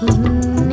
Mm-hmm.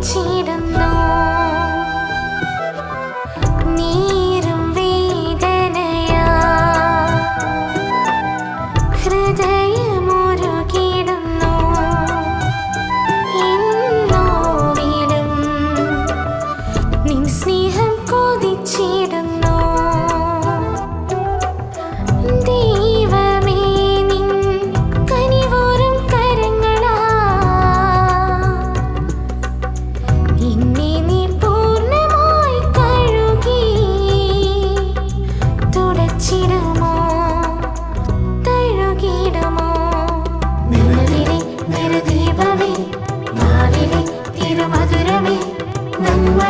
情。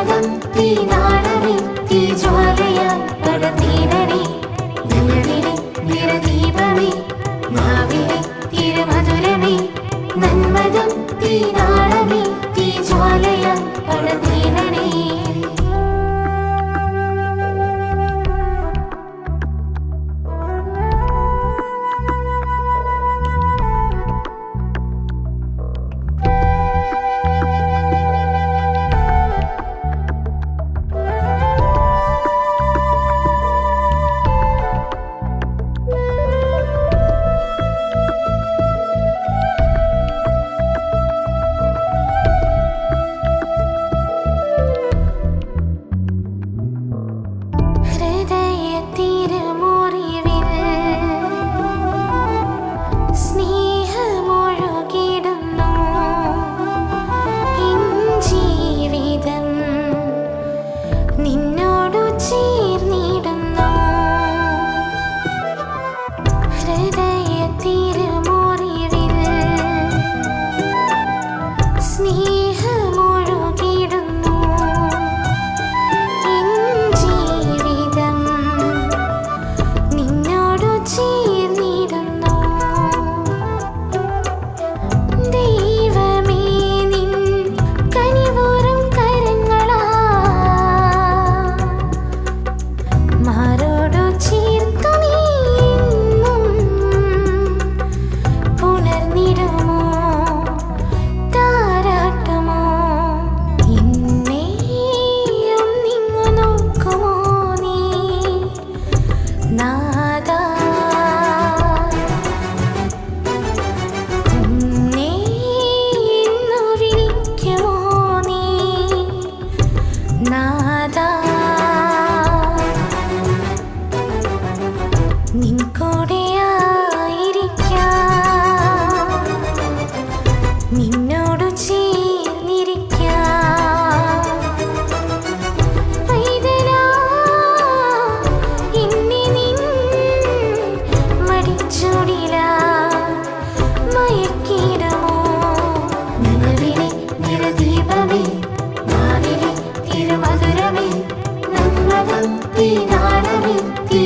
നാടകം തീ നാടമേ തീ ജ്വാലയായി കടന്നീടനെ നിലവിലെ നിറദീപമേ നാവിലെ തിരുമധുരമേ നന്മതം തീ നിൻ കൂടെയായിരിക്കാം നിന്നോട് ചേർന്നിരിക്കാം. ഇനി നിൻ മടിച്ചോടില. മയക്കിടമോ? നിലവിലെ നിരദീപമേ നാവിലെ തിരുമധുരമേ തീ